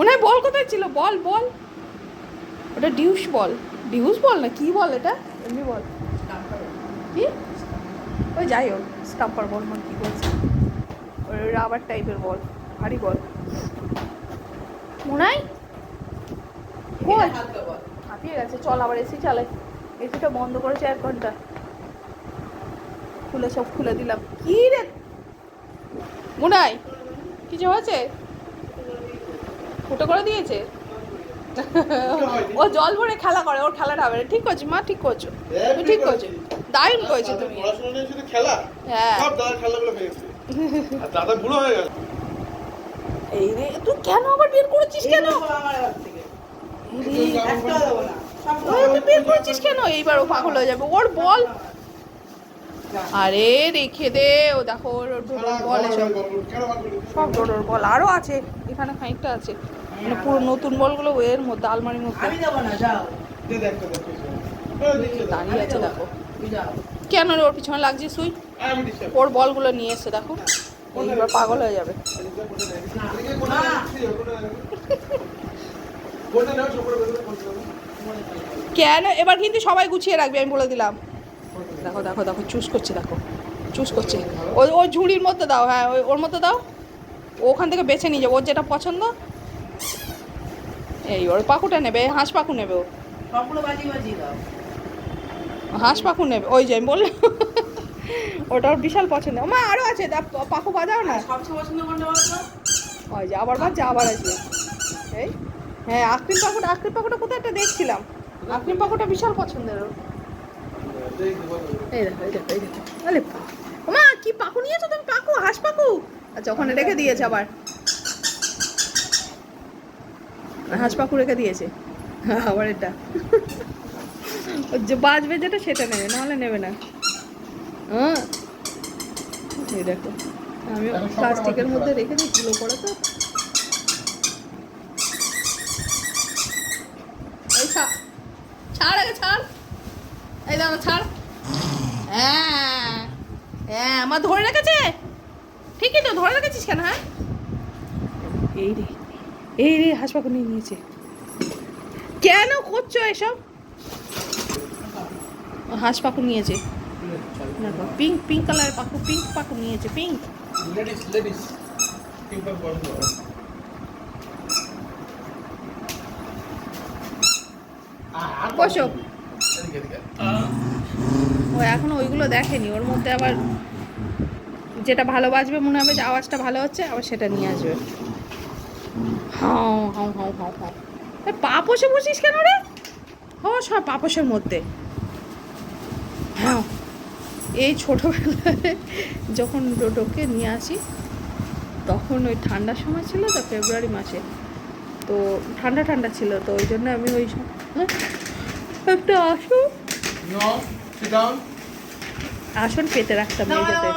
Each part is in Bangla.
মনে হয় বল কোথায় ছিল? বল বল। ওটা ডিউস বল। ডিউস বল না কি বল এটা? এমনি বল। কি? ওই যাই হোক স্টাম্পার বল মানে কি বলছে? ওই রাবার টাইপের বল ভারী বল। মনে হয়? হাঁপিয়ে গেছে। চল আবার এসি চালাই। এসিটা বন্ধ করেছে এক ঘণ্টা। খুলে সব খুলে দিলাম। কি রে? মুনাই কিছু হয়েছে? ফুটো করে দিয়েছে? ও জল ভরে খেলা করে ওর খেলাটা হবে। ঠিক করছ মা ঠিক করছ। তুমি ঠিক করছ। দারুণ করেছ তুমি। হ্যাঁ। সব দাদার খেলাগুলো হয়ে গেছে। আর দাদা বুড়ো হয়ে গেছে। এই রে তুই কেন আবার বের করেছিস কেন? বের করেছিস কেন? এইবার ও পাগল হয়ে যাবে। ওর বল। আরে রেখে দে। ও দেখো ওর ওর বল? সব বল। আরও আছে। এখানে খানিকটা আছে। মানে পুরো নতুন বলগুলো এর মধ্যে আলমারির মধ্যে। দাঁড়িয়ে আছে দেখো। কেন রে ওর পিছনে লাগছে সুই? ওর বলগুলো নিয়ে এসছে দেখো। এইবার পাগল হয়ে যাবে। দেবো। কেন? এবার কিন্তু সবাই গুছিয়ে রাখবে আমি বলে দিলাম। দেখো দেখো দেখো চুজ করছে দেখো। চুজ করছে। ওই ওই ঝুড়ির মধ্যে দাও হ্যাঁ ওই ওর মধ্যে দাও। ওখান থেকে বেছে নিয়ে যাব ওর যেটা পছন্দ এই ওর পাকুটা নেবে হাঁস পাকু নেবে ও। হাঁস পাখু নেবে ওই যে আমি বললাম ওটা ওর বিশাল পছন্দ। মা আরও আছে পাখু বাজাও না। সবচেয়ে পছন্দ কোনটা ওই যে আবার বাজছে আবার আসবে। এই হ্যাঁ আক্রিম পাকুটা আক্রিম পাকুটা কোথায় একটা দেখছিলাম। আক্রিম পাকুটা বিশাল পছন্দের ওর। এই দেখো এই দেখো এই দেখো। আরে মা কি পাকু নিয়েছো তুমি পাকু হাঁস পাকু? আচ্ছা ওখানে রেখে দিয়েছে আবার। হাঁস পাকু রেখে দিয়েছে। আবার এটা। ও যে বাজবে যেটা সেটা নেবে নাহলে নেবে না। হ্যাঁ। এই দেখো আমি প্লাস্টিকের মধ্যে রেখে দিই গুলো করে তো। এই ছাড় ছাড় আগে ছাড়। এই দাদা ছাড়। হ্যাঁ। হ্যাঁ আমার ধরে রেখেছে? ঠিকই তো ধরে রেখেছিস কেন হ্যাঁ? এই রে। এই রে হাসপাতাল নিয়ে নিয়েছে। কেন করছ এসব? হাঁস পাখু নিয়েছে পিঙ্ক পিঙ্ক কালারের পাখু পিঙ্ক পাখু নিয়েছে পিঙ্ক বসো। ও এখনও ওইগুলো দেখেনি ওর মধ্যে আবার যেটা ভালো বাজবে মনে হবে যে আওয়াজটা ভালো হচ্ছে আবার সেটা নিয়ে আসবে। হাও হাও হাও হাও হাও পা পশে বসিস কেন রে ও সব পাপসের মধ্যে হ্যাঁ এই ছোটোবেলায় যখন ডোডোকে নিয়ে আসি তখন ওই ঠান্ডার সময় ছিল তো ফেব্রুয়ারি মাসে তো ঠান্ডা ঠান্ডা ছিল তো ওই জন্য আমি ওই সব হ্যাঁ, একটা আসুন আসন পেতে রাখতাম দাও, মেঝেতে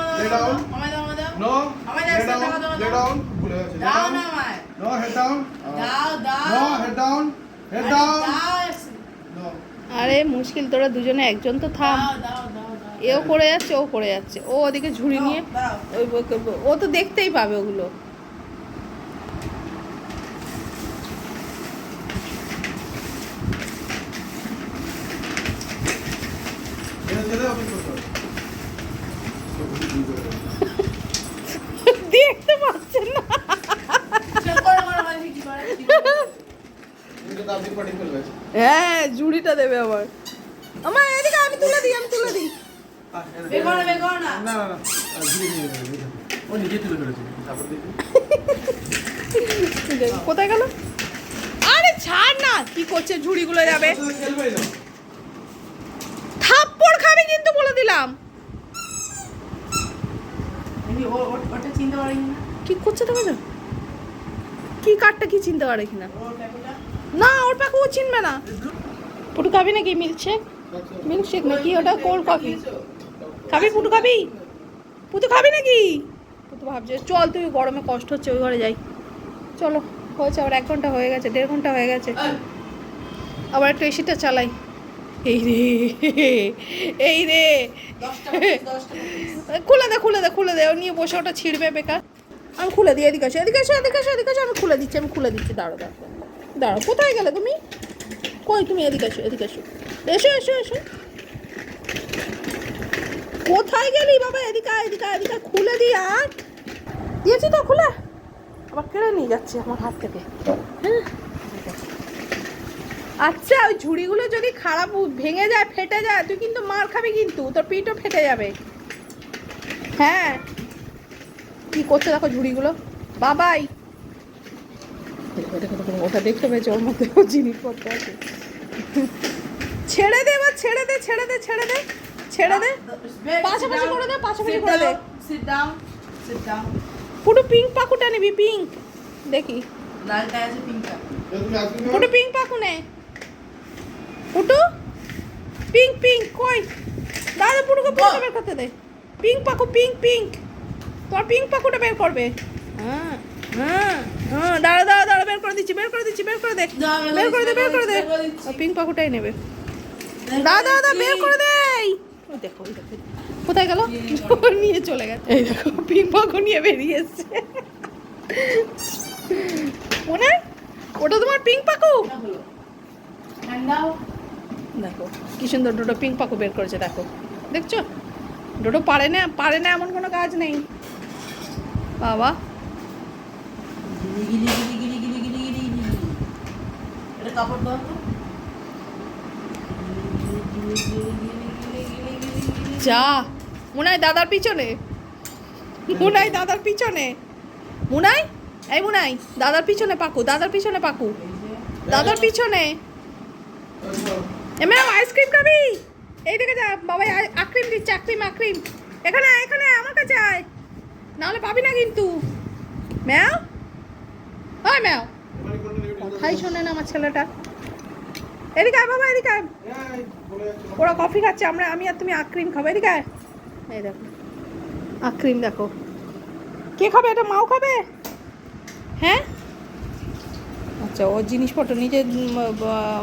দাও, head দাও, down. No, দাও, down. দাও। down. ডাউন দাও, দাও। নো হেড ডাউন হেড আরে ডাউন দাও এক- নো আরে মুশকিল তোরা দুজনে একজন তো থাম দাও, দাও, দাও, দাও। এও করে যাচ্ছে ও করে যাচ্ছে ও ওদিকে ঝুড়ি নিয়ে দাও। ওই ও তো দেখতেই পাবে ওগুলো এটা ছেড়ে অফিস করতে হবে দেখতে পাচ্ছেন না সে করে, করে, করে, কি করে, কি করে। এটা দাম দিয়ে পাঠিয়ে ফেলবে হ্যাঁ ঝুড়িটা দেবে আবার। আমার এদিকে আমি তুলে দিই আমি তুলে দিই। কোথায় গেল? আরে ছাড় না কি করছে ঝুড়িগুলো যাবে। থাপ্পড় খাবে কিন্তু বলে দিলাম। কি করছে দেখো কি কাঠটা কি চিনতে পারে কিনা। না, ওর ও চিনবে না। পুটু খাবি নাকি মিল্কশেক মিল্কশেক নাকি? ওটা কোল্ড কফি খাবি পুটু, খাবি? পুতু খাবি নাকি? পুতু ভাবছে, চল, তুই গরমে কষ্ট হচ্ছে, ওই ঘরে যাই। চলো, হয়েছে, আবার এক ঘণ্টা হয়ে গেছে, দেড় ঘণ্টা হয়ে গেছে। আবার একটু এসিটা চালাই। এই রে এই রে। খুলে দে খুলে দে খুলে দে ও নিয়ে বসে ওটা ছিঁড়বে বেকার। আমি খুলে দিই, এদিকে এদিকে এদিকে এদিকে আমি খুলে দিচ্ছি, আমি খুলে দিচ্ছি দাঁড়ো দাঁড়ো দাঁড়ো কোথায় গেলে তুমি? কই তুমি এদিকে আসো এদিকে আসো এসো এসো এসো। কোথায় গেলি বাবা? এদিকে এদিকে এদিকে খুলে দিই আর। দিয়েছি তো, খুলে। আবার কেড়ে নিয়ে যাচ্ছে আমার হাত থেকে। হ্যাঁ। আচ্ছা ওই ঝুড়িগুলো যদি খারাপ ভেঙে যায়, ফেটে যায়, তুই কিন্তু মার খাবি কিন্তু। তোর পিঠও ফেটে যাবে। হ্যাঁ। কি করছে দেখো ঝুড়িগুলো? বাবাই। দেখো দেখো ওটা দেখতে পেয়েছে ওর মধ্যে জিনিসপত্র আছে। ছেড়ে দে এবার ছেড়ে দে ছেড়ে দে ছেড়ে দে ছেড়ে দে। পাশাপাশি করে দে, পাশাপাশি করে দে। পুরো পিঙ্ক পাকুটা নিবি পিঙ্ক দেখি। পুটু পিঙ্ক পাকু নে। পুটু পিঙ্ক পিঙ্ক কই? দাদা পুটুকে পুটুকে বের করতে দে। পিঙ্ক পাকু পিঙ্ক পিঙ্ক তোমার পিঙ্ক পাকুটা বের করবে। হ্যাঁ। হ্যাঁ হ্যাঁ দাঁড়া দাঁড়া দাঁড়া বের করে দিচ্ছি বের করে দিচ্ছি বের করে দে। বের করে দে বের করে দে। পিঙ্ক পাকুটাই নেবে। দাদা দাদা বের করে দেই দেখো দেখো। কোথায় গেল? নিয়ে চলে গেছে এই দেখো পিঙ্ক পাকু নিয়ে বেরিয়ে এসছে। মনে? ওটা তোমার পিঙ্ক পাকু দেখো কি সুন্দর ডোডো পিঙ্ক পাকু বের করেছে দেখো। দেখছ? ডোডো পারে না পারে না এমন কোনো কাজ নেই। বাবা। কাপড় দাও তো। যা। মুনাই দাদার পিছনে। মুনাই দাদার পিছনে। মুনাই? এই মুনাই, দাদার পিছনে পাকু, দাদার পিছনে পাকু। দাদার পিছনে। এ ম্যাম, আইসক্রিম খাবি? এই দিকে যা বাবা আক্রিম দিচ্ছে, আক্রিম আক্রিম। এখানে এখানে আমার কাছে আয়। নাহলে পাবি না কিন্তু। ম্যাও হয় ম্যাও কথাই শোনে না আমার ছেলেটা। এদিকে আয় বাবা, এদিকে আয়। ওরা কফি খাচ্ছে, আমরা আমি আর তুমি আক্রিম খাব, এদিকে আয়। এই দেখো আক্রিম দেখো। কে খাবে এটা? মাও খাবে? হ্যাঁ? আচ্ছা ও জিনিসপত্র নিজের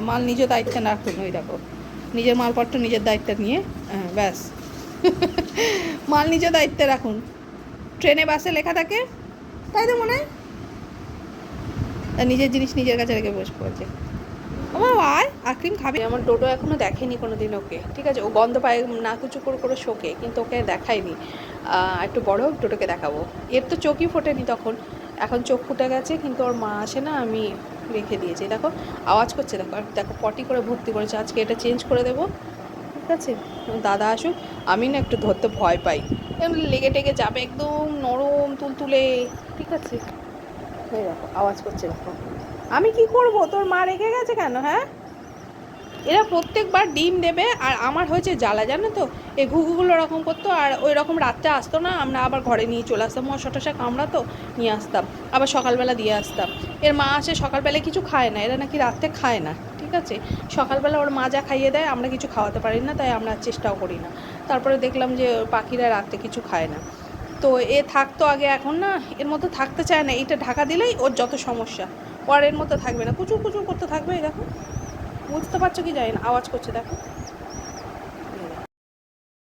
মাল নিজের দায়িত্বে রাখুন ওই দেখো। নিজের মালপত্র নিজের দায়িত্বে নিয়ে হ্যাঁ ব্যাস। মাল নিজের দায়িত্বে রাখুন। ট্রেনে, বাসে লেখা থাকে। তাই তো মনে হয়? নিজের জিনিস নিজের কাছে রেখে বসে পড়েছে। আমার আয় আক্রিম খাবে? আমার ডোডো এখনও দেখেনি কোনো দিন ওকে, ঠিক আছে? ও গন্ধ পায়, না কিছু করে করে শোকে, কিন্তু ওকে দেখায়নি। একটু বড় হোক, ডোডোকে দেখাবো। এর তো চোখই ফোটেনি তখন। এখন চোখ ফুটে গেছে, কিন্তু ওর মা আসে না, আমি রেখে দিয়েছি। দেখো, আওয়াজ করছে, দেখো, আর দেখো, পটি করে ভর্তি করেছে। আজকে এটা চেঞ্জ করে দেবো, ঠিক আছে? দাদা আসুক, আমি না একটু ধরতে ভয় পাই। লেগে টেগে যাবে, একদম নরম, তুলতুলে, ঠিক আছে? এই দেখো, আওয়াজ করছে, দেখো। আমি কি করব? তোর মা রেখে গেছে কেন হ্যাঁ? এরা প্রত্যেকবার ডিম দেবে, আর আমার হয়েছে জ্বালা, জানো তো? এই ঘুঘুগুলো ওরকম করতো, আর ওই রকম রাত্রে আসতো না, আমরা আবার ঘরে নিয়ে চলে আসতাম। মশা টশা কামড়াতো, নিয়ে আসতাম। আবার সকালবেলা দিয়ে আসতাম। এর মা আসে সকালবেলায় কিছু খায় না, এরা নাকি রাত্রে খায় না, ঠিক আছে? সকালবেলা ওর মা যা খাইয়ে দেয়, আমরা কিছু খাওয়াতে পারি না, তাই আমরা চেষ্টাও করি না। তারপরে দেখলাম যে পাখিরা রাত্রে কিছু খায় না। তো এ থাকতো আগে, এখন না এর মধ্যে থাকতে চায় না। এইটা ঢাকা দিলেই ওর যত সমস্যা, পরের মধ্যে থাকবে না। কুচুর কুচুর করতে থাকবে দেখো। বুঝতে পারছ কি জানি না, আওয়াজ করছে, দেখো।